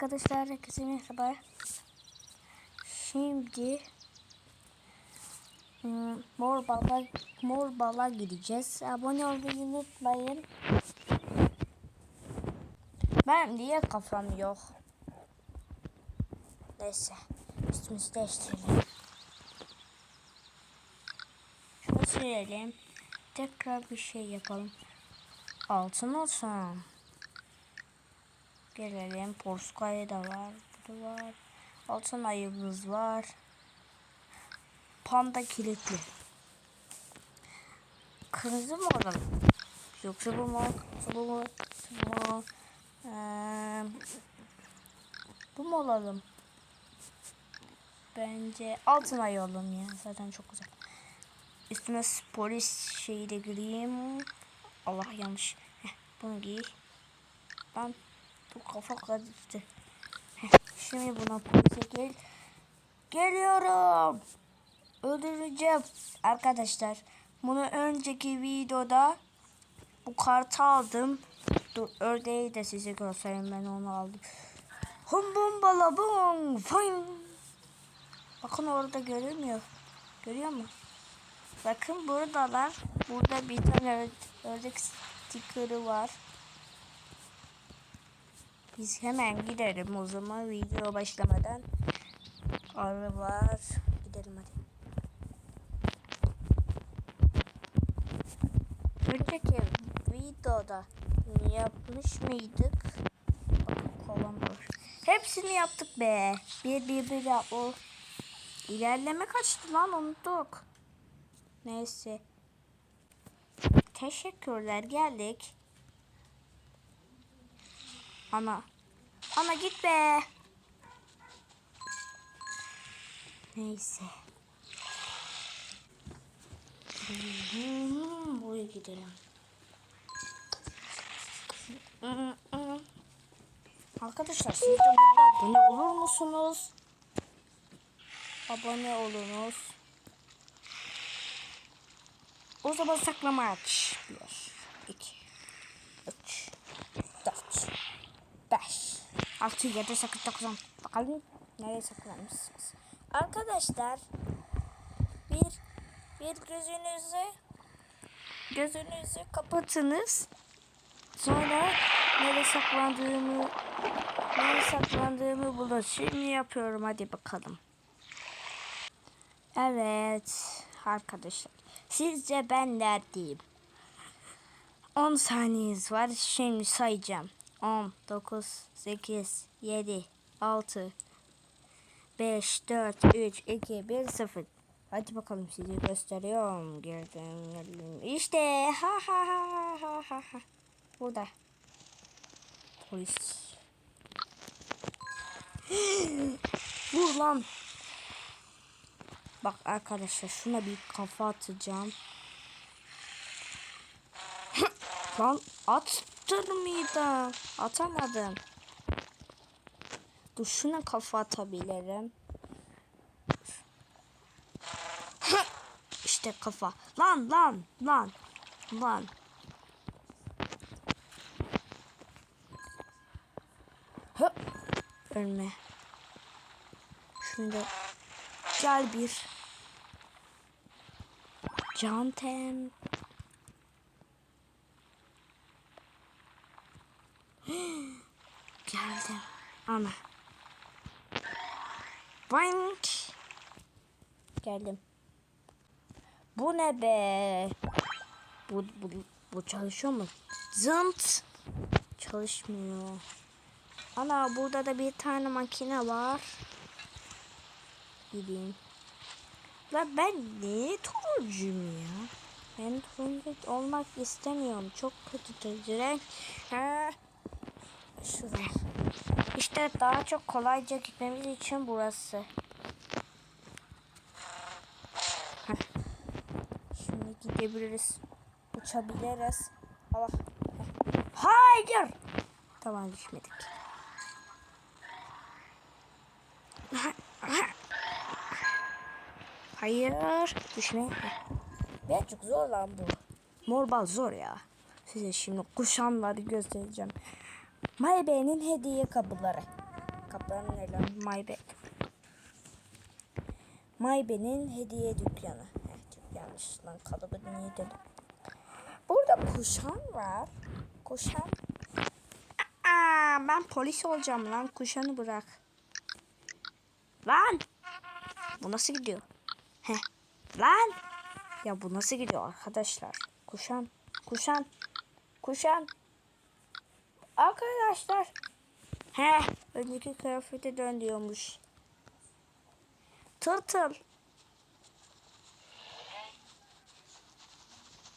Arkadaşlar herkese merhaba. Şimdi hmm, mor bala mor bala gideceğiz. Abone olmayı unutmayın. Ben niye kafam yok? Neyse. Üstümüzü değiştirelim. Şunu silelim. Tekrar bir şey yapalım. Altın olsun. Gelelim. Porskaya da var. Burada var. Altın ayımız var. Panda kilitli. Kırmızı mı alalım? Yoksa bu mu? Bu mu? Bu mu? Ee, bu mu alalım? Bence altın ayı alalım ya. Zaten çok güzel. Üstüne polis şeyi de gireyim. Allah yanlış. Heh, bunu giy. Ben bu kafa karıştı. Şimdi buna polise gel. Geliyorum. Öldüreceğim. Arkadaşlar bunu önceki videoda bu kartı aldım. Dur ördeği de size göstereyim ben onu aldım. Hum bum bala bum. Fine. Bakın orada görünmüyor. Görüyor mu? Bakın buradalar. Burada bir tane ördek stikeri var. Biz hemen gidelim o zaman video başlamadan. Arı var. Gidelim hadi. Önceki videoda yapmış mıydık? Bakın kolam var. Hepsini yaptık be. Bir bir bir yap- o. İlerleme kaçtı lan unuttuk. Neyse. Teşekkürler geldik. Ana. Ana git be. Neyse. Hmm, buraya gidelim. Arkadaşlar siz de burada abone olur musunuz? Abone olunuz. O zaman saklama aç. 1, 2, 3, 4, 5, 6, 7, 8, 9, 10. Bakalım nereye saklanmışsınız. Arkadaşlar bir bir gözünüzü gözünüzü kapatınız. Sonra nereye saklandığımı nereye saklandığımı bulun. Şimdi yapıyorum hadi bakalım. Evet arkadaşlar. Sizce ben neredeyim? 10 saniyeniz var. Şimdi sayacağım. 10, 9, 8, 7, 6, 5, 4, 3, 2, 1, 0. Hadi bakalım size gösteriyorum. Girdim. İşte ha ha ha ha ha ha. Burada. Polis. Vur lan. Bak arkadaşlar şuna bir kafa atacağım. Lan attın mıydı? Atamadım. Dur şuna kafa atabilirim. işte kafa. Lan lan lan lan. Hı. Ölme. Da gel bir. Cantem. Geldim. Ana. Boink. Geldim. Bu ne be? Bu, bu, bu çalışıyor mu? Zınt. Çalışmıyor. Ana burada da bir tane makine var. Gideyim. La ben ne turuncuyum ya? Ben turuncu olmak istemiyorum. Çok kötü. Ha. Şuraya. İşte daha çok kolayca gitmemiz için burası. Şimdi gidebiliriz. Uçabiliriz. Allah. Hayır. Tamam düşmedik. Hayır. Düşme. Birazcık zor lan bu. Morbal zor ya. Size şimdi kuşanları göstereceğim. Maybe'nin hediye kapıları. buradan ne lan? Maybe. Maybe'nin hediye dükkanı. Heh, yanlış lan kalıbı niye dedim. Burada kuşan var. Kuşan. Aa, ben polis olacağım lan. Kuşanı bırak. Lan. Bu nasıl gidiyor? Heh. Lan. Ya bu nasıl gidiyor arkadaşlar? Kuşan. Kuşan. Kuşan. Arkadaşlar. He, önceki kıyafete dön diyormuş. Tırtıl.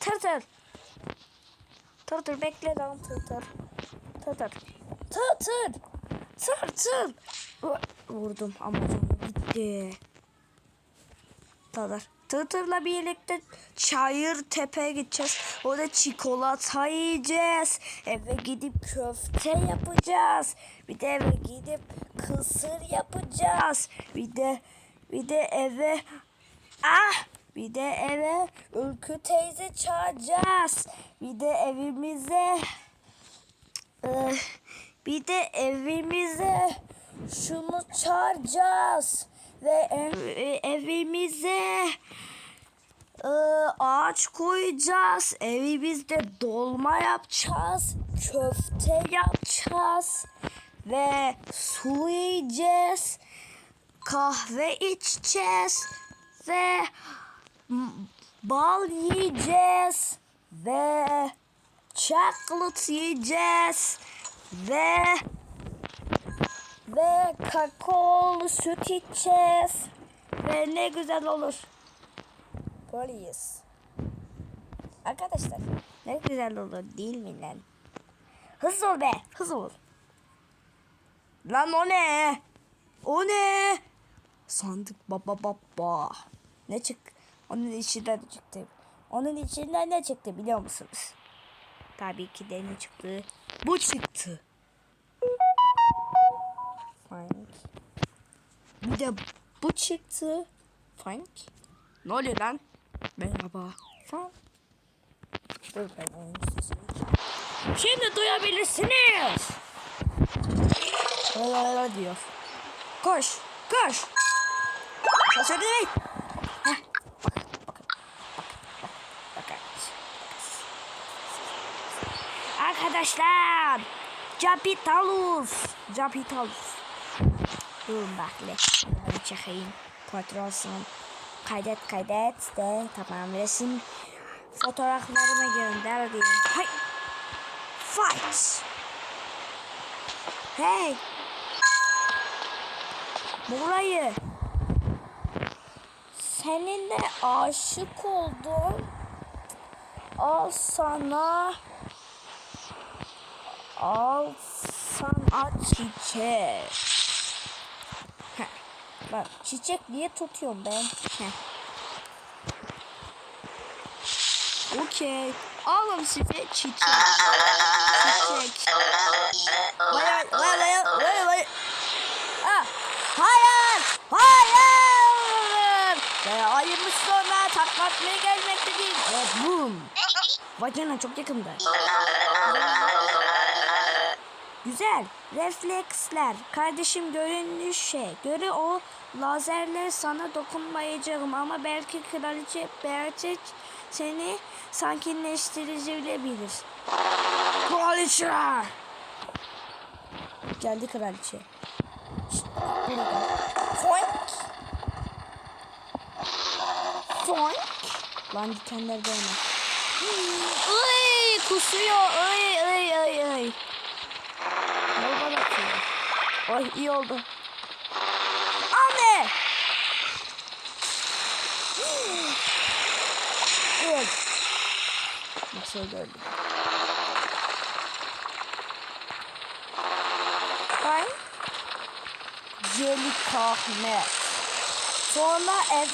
Tırtıl. Tırtıl bekle lan tırtıl. Tırtıl. Tırtıl. Tırtıl. Vur- Vurdum ama gitti. Tadar. Tırtırla birlikte Çayır Tepe'ye gideceğiz. Orada çikolata yiyeceğiz. Eve gidip köfte yapacağız. Bir de eve gidip kısır yapacağız. Bir de bir de eve ah bir de eve Ülkü teyze çağıracağız. Bir de evimize eh, bir de evimize şunu çağıracağız ve ev- e, evimize e, ağaç koyacağız. Evimizde dolma yapacağız. Köfte yapacağız. Ve su yiyeceğiz. Kahve içeceğiz. Ve bal yiyeceğiz. Ve chocolate yiyeceğiz. Ve ve kakaolu süt içeceğiz. Ve ne güzel olur. Polis. Arkadaşlar ne güzel olur değil mi lan? Hızlı ol be hızlı ol. Lan o ne? O ne? Sandık baba baba. Ne çık? Onun içinden ne çıktı? Onun içinden ne çıktı biliyor musunuz? Tabii ki de ne çıktı? Bu çıktı. Frank. Bir de bu çıktı. Frank. Ne oluyor lan? Merhaba. Frank. Dur ben oyun sesini açayım. Şimdi duyabilirsiniz. Lalalala diyor. Koş. Koş. Şaşırdı değil. Arkadaşlar. Capitalus. Capitalus. Durun bekle. Hadi çekeyim. Kontrolsün. Kaydet kaydet de tamam resim fotoğraflarımı gönderdim. Hay. Fight. Hey. Burayı. Seninle aşık oldum. Al sana. Al sana çiçek. Bak çiçek diye tutuyorum ben. Heh. Okey. Alın size çiçek. Çiçek. Vay vay vay vay vay. Ah, hayır! Hayır! Ve ayımız sonra taklatmaya gelmektedir. Evet, boom. Vay canına çok yakında. Güzel. Refleksler. Kardeşim görünüşe göre o lazerle sana dokunmayacağım ama belki kraliçe Berçek seni sakinleştirebilir. Kraliçe! Geldi kraliçe. Şşt, buraya gel. Foink! Foink! Lan dikenler gelme. Ay kusuyor. Ay ay ay ay. Ay iyi oldu. Anne! Evet. Nasıl öldü? Ben Celik Ahmet. Sonra ev...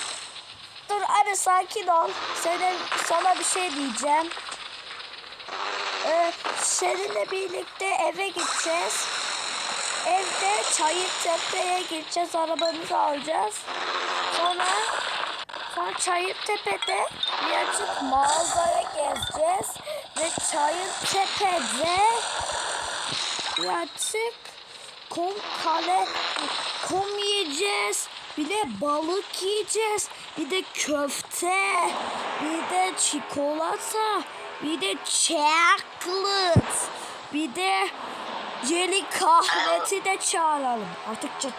Dur hadi sakin ol. Senin, sana bir şey diyeceğim. Ee, seninle birlikte eve gideceğiz. Evde Çayırtepe'ye gideceğiz. Arabamızı alacağız. Sonra sonra Çayırtepe'de bir açık mağazaya gezeceğiz. Ve Çayırtepe'de bir açık kom kale kom yiyeceğiz. Bir de balık yiyeceğiz. Bir de köfte. Bir de çikolata. Bir de chocolate. Bir de Jelly kahveti de çağıralım. Artık çı-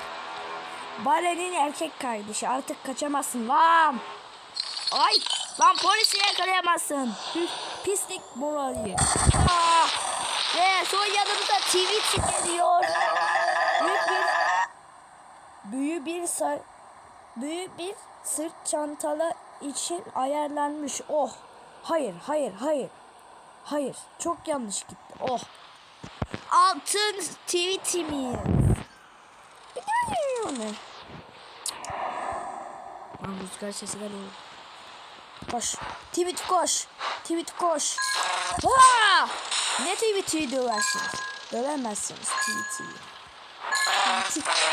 Barenin erkek kardeşi. Artık kaçamazsın lan. Ay lan polisi yakalayamazsın. Hı, Pislik morali. Aa, ve son yanımda Twitch geliyor. Büyük bir büyük bir sar, büyük bir sırt çantalı için ayarlanmış. Oh. Hayır, hayır, hayır. Hayır, çok yanlış gitti. Oh. Altın tweetimiz. Lan rüzgar sesi geliyor. Koş. Tweet koş. Tweet koş. Ha! Ne tweet'i döversiniz? Dövemezsiniz tweet'i.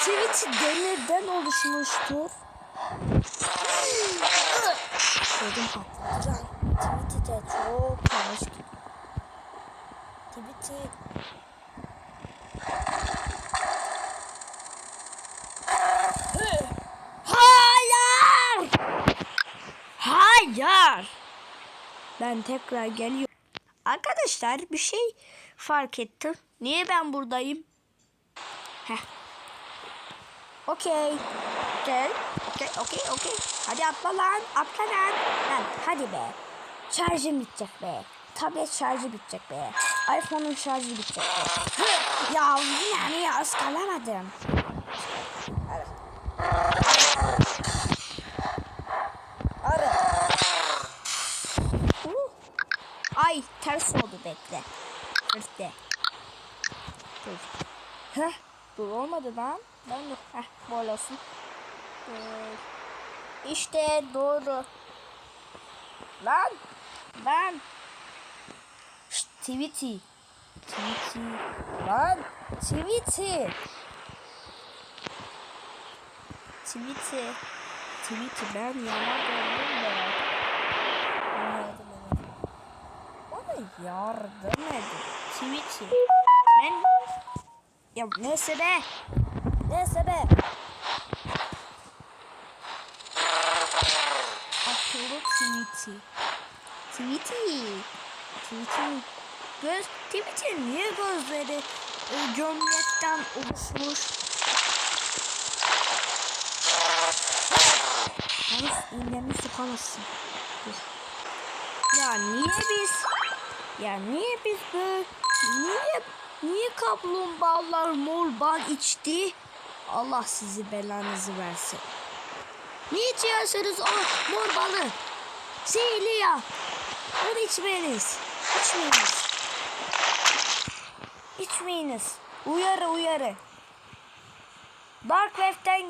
Tweet, demirden oluşmuştur. Dedim patlayacak. Tweet'i de çok yavaş gidiyor. Tweet'i Hayır! Hayır! Ben tekrar geliyorum. Arkadaşlar bir şey fark ettim. Niye ben buradayım? Heh. Okey. Okey. Okey, okey, okey. Hadi atla lan. Atla lan. Lan hadi be. Şarjım bitecek be. Tablet şarjı bitecek be. iPhone'un şarjı bitecek be. Ya yine niye ıskalamadım? Hadi. Arı. Uh. Ay ters oldu bekle. Bekle. Dur. Heh. Dur olmadı lan. Ben de. Heh böyle olsun. Dur. İşte doğru. Lan. Lan. Şşt Tweety. Tweety. Lan. Tweety. Tweety. Tweety ben yana döndüm de. Bana yardım edin. Bana yardım edin. Tweety. Ben... Ya neyse be. Neyse be. Akıllı Tweety. Tweety. Tweety. Göz, Tweety niye gözleri e, gömlekten oluşmuş? Yalnız iğnemi sokamazsın. Dur. Ya niye biz ya niye biz böyle niye niye kaplumbağalar mor bal içti? Allah sizi belanızı versin. Niye içiyorsunuz o mor balı? Sihirli ya. Onu içmeyiniz. İçmeyiniz. İçmeyiniz. Uyarı uyarı. Dark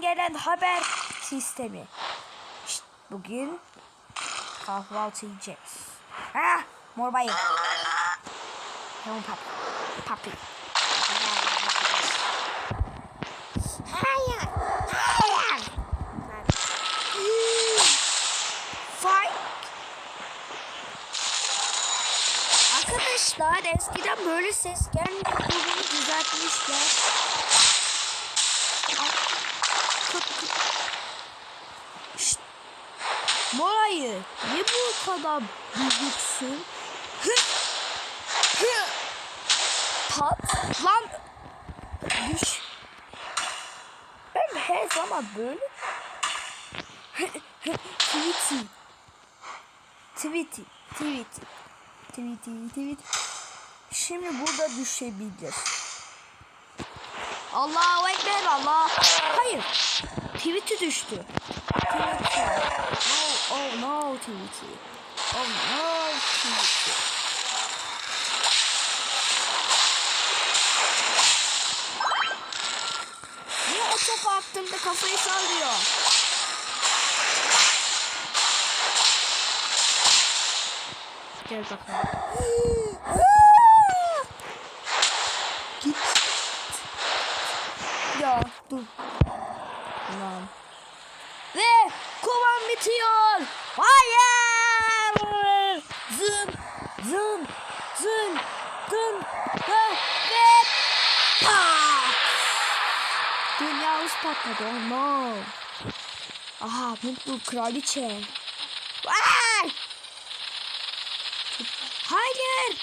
gelen haber sistemi. Şşt, bugün kahvaltı yiyeceğiz. Ha, mor bayım. Tamam papi. Papi. Hayır. Hayır. Fight. Arkadaşlar eskiden böyle ses gelmiyordu. Bunu düzeltmişler. Ay, kötü. Şşt. Morayı niye bu kadar büyüksün? Pat lan düş. Ben her zaman böyle Tweety Tweety Tweety Tweety Tweety Şimdi burada düşebilir. Allahu Ekber Allah. Hayır. Tweety düştü. Tweety. No, oh no Tweety. Oh no. Niye o topu attığımda kafayı sallıyor? Gel bakalım. Git. Ya dur. Tamam. Ve kovan bitiyor. Hayır. Zın. Zın. Zın. Zın. Ve. Ve. Pa. Backrooms patladı. Oh no. Aha mutlu kraliçe. Vay! Hayır.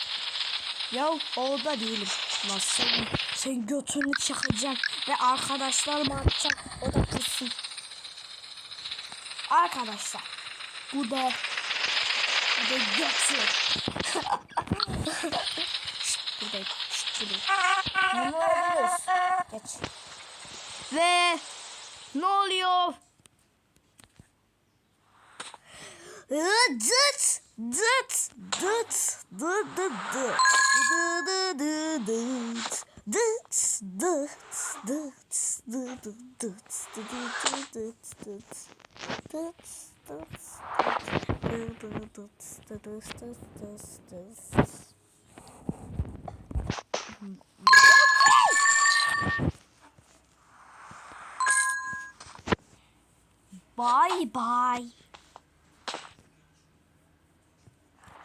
Ya orada değilim. Lan sen, sen götünü çıkacak ve arkadaşlarıma atacak. O da kızsın. Arkadaşlar. Bu da bu da götü. burada küçülür. Bunu alıyoruz. Geç. Ve ne oluyor? Dıt dıt dıt dı dı dı dı dı dı dıt dıt dıt dıt dı dı dıt dı dı dı dıt dıt dıt dıt dı dı dıt dı dıt dıt dıt Bye bye.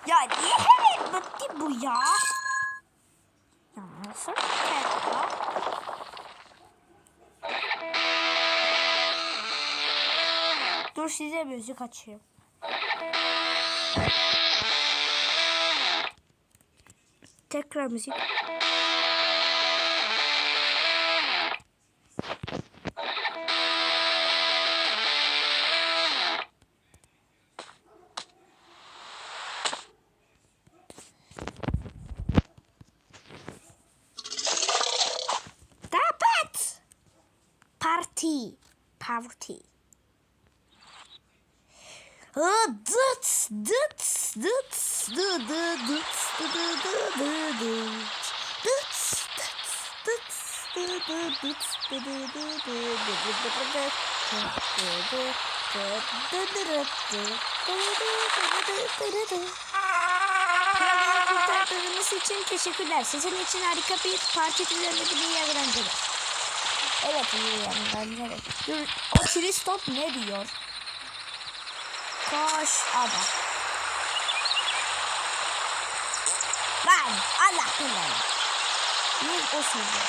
Ya niye hemen bitti bu ya? Ya nasıl biter ya? Dur size müzik açayım. Tekrar müzik. Kurtardığınız için teşekkürler. Sizin için harika bir parti düzenledi bir eğlenceler. Evet iyi eğlenceler. O Tristop ne diyor? Koş ada. Lan Allah belanı. Ne o sözü?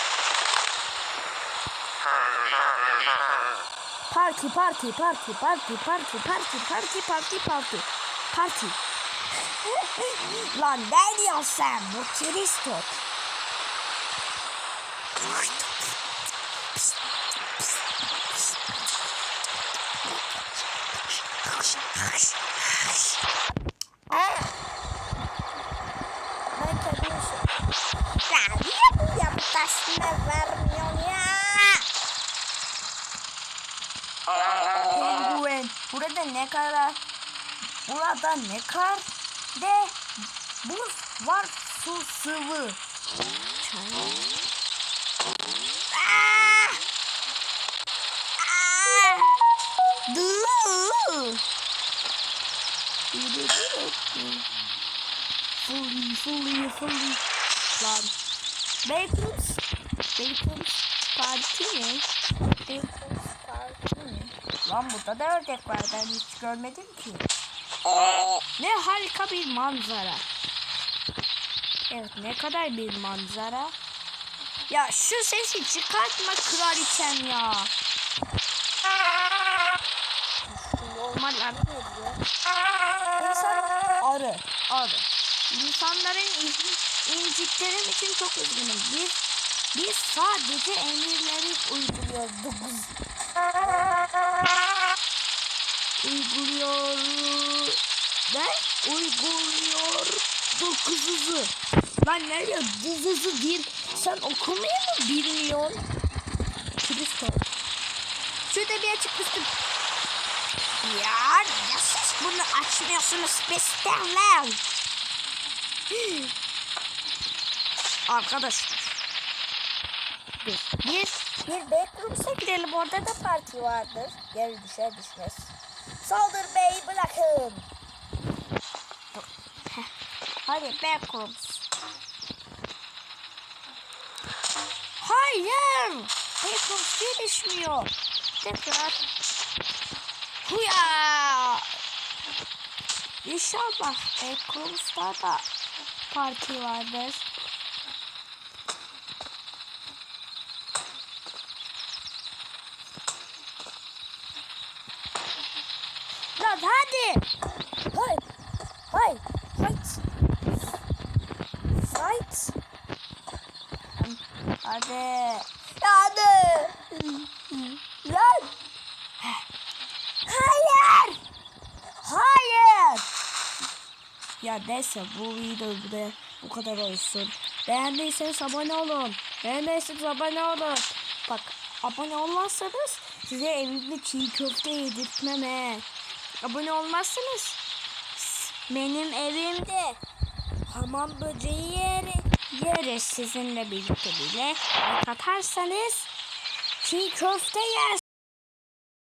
Parti parti parti parti parti parti parti parti parti parti. Lan ne diyorsun sen? Bu Tristot. Ben tabii Ya niye bu yapıtasına vermiyorsun ya? Penguen. Burada ne kadar burada ne kadar de buz var su sıvı. Fully, fully, fully. Lan. Bacons. Bacons parti mi? Bacons parti mi? Lan burada da ördek var. Ben hiç görmedim ki. Ne harika bir manzara. Evet ne kadar bir manzara. Ya şu sesi çıkartma kraliçem ya. Normal arı. İnsan arı, arı. İnsanların in- incitlerim için çok üzgünüm. Biz biz sadece emirleri uyguluyorduk. Uyguluyor. Ne? Uyguluyor. Dokuzuzu. Lan nereye? Duzuzu değil. Sen okumayı mı bilmiyorsun? Kristo. Şurada bir çıkmıştım. Ya nasıl bunu açmıyorsunuz pislerler? Arkadaşlar. Biz, biz bir backrooms'a gidelim. Orada da parti vardır. Geri düşer düşmez. Saldır bey bırakın. Hadi backrooms. Hayır. Backrooms gelişmiyor. Tekrar. Huya. İnşallah Backrooms'ta da parti vardır. Hadi. Hay. Hay. Fight. Fight. Hadi. Hadi. Lan. Hayır. Hayır. Ya neyse bu video burada bu kadar olsun. Beğendiyseniz abone olun. Beğendiyseniz abone olun. Bak abone olmazsanız size evimde çiğ köfte yedirtmem he. Abone olmazsanız benim evimde hamam böceği yeri, yeriz sizinle birlikte bile. Like atarsanız çiğ köfte yersiniz.